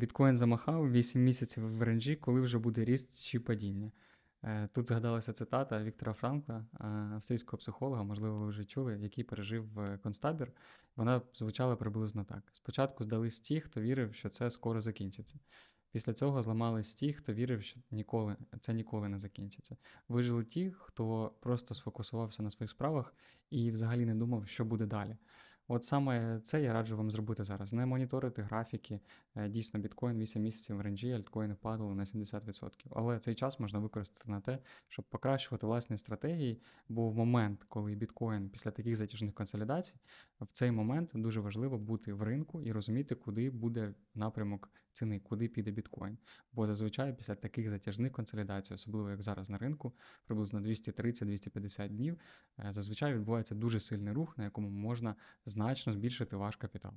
Біткоін замахав 8 місяців в ренджі, коли вже буде ріст чи падіння. Е, Тут згадалася цитата Віктора Франкла, е, австрійського психолога, можливо, ви вже чули, який пережив е, концтабір. Вона звучала приблизно так: спочатку здались ті, хто вірив, що це скоро закінчиться. Після цього зламались ті, хто вірив, що ніколи це ніколи не закінчиться. Вижили ті, хто просто сфокусувався на своїх справах і взагалі не думав, що буде далі. От саме це я раджу вам зробити зараз. Не моніторити графіки. Е, Дійсно, біткоін 8 місяців в ренджі, альткоїни падали на 70%. Але цей час можна використати на те, щоб покращувати власні стратегії. Бо в момент, коли біткоін після таких затяжних консолідацій, в цей момент дуже важливо бути в ринку і розуміти, куди буде напрямок ціни, куди піде біткоін. Бо зазвичай після таких затяжних консолідацій, особливо як зараз на ринку, приблизно 230-250 днів, е, зазвичай відбувається дуже сильний рух, на якому можна значно збільшити ваш капітал.